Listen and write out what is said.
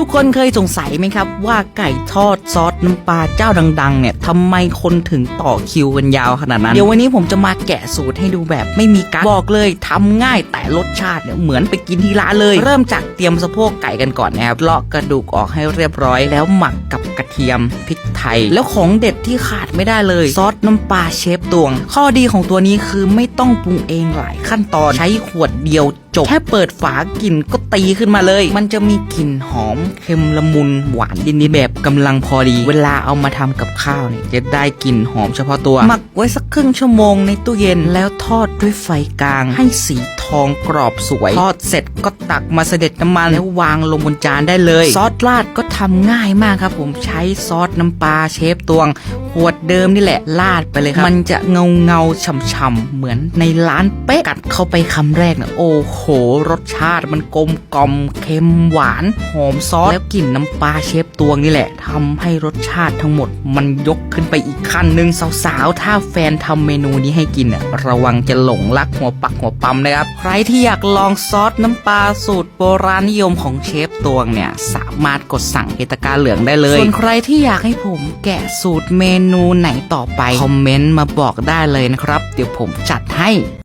ทุกคนเคยสงสัยไหมครับ ว่าไก่ทอดซอสน้ำปลาเจ้าดัง ๆ เนี่ยทำไมคนถึงต่อคิวกันยาวขนาดนั้น เดี๋ยววันนี้ผมจะมาแกะสูตรให้ดูแบบไม่มีกั๊กบอกเลยทำง่ายแต่รสชาติเนี่ยเหมือนไปกินที่ร้านเลย เริ่มจากเตรียมสะโพกไก่กันก่อนนะครับเลาะกระดูกออกให้เรียบร้อยแล้วหมักกับกระเทียมพริก ไทย แล้วของเด็ดที่ขาดไม่ได้เลย ซอสน้ำปลาเชฟตวง ข้อดีของตัวนี้คือไม่ต้องปรุงเองหลายขั้นตอนใช้ขวดเดียวจบแค่เปิดฝากลิ่นก็ตีขึ้นมาเลย มันจะมีกลิ่นหอมเค็มละมุนหวานดินๆแบบกำลังพอดี เวลาเอามาทำกับข้าวเนี่ยจะได้กลิ่นหอมเฉพาะตัว หมักไว้สักครึ่งชั่วโมงในตู้เย็นแล้วทอดด้วยไฟกลางให้สี ทองกรอบสวย ทอดเสร็จก็ตักมาเสด็จน้ำมันแล้ววางลงบนจานได้เลย ซอสราดก็ทำง่ายมากครับผมใช้ซอสน้ำปลาเชฟตวง ขวดเดิมนี่แหละราดไปเลยครับ มันจะเงาเงาฉ่ำๆเหมือนในร้านเป๊ะกัดเข้าไปคำแรกเนี่ยโอ้โห รสชาติมันกลมกล่อมเค็มหวาน หอมซอส แล้วกลิ่นน้ำปลาเชฟตวงนี่แหละทำให้รสชาติทั้งหมด มันยกขึ้นไปอีกขั้นหนึ่งสาวๆ ถ้าแฟนทำเมนูนี้ให้กินเนี่ยระวังจะหลงรักหัวปักหัวปั๊มนะครับ ใครที่อยากลองซอสน้ำปลาสูตรโบราณนิยมของเชฟตวงเนี่ยสามารถกดสั่งเฮตกาเหลืองได้เลย ส่วนใครที่อยากให้ผมแกะสูตรเมนนูไหนต่อไป คอมเมนต์มาบอกได้เลยนะครับ เดี๋ยวผมจัดให้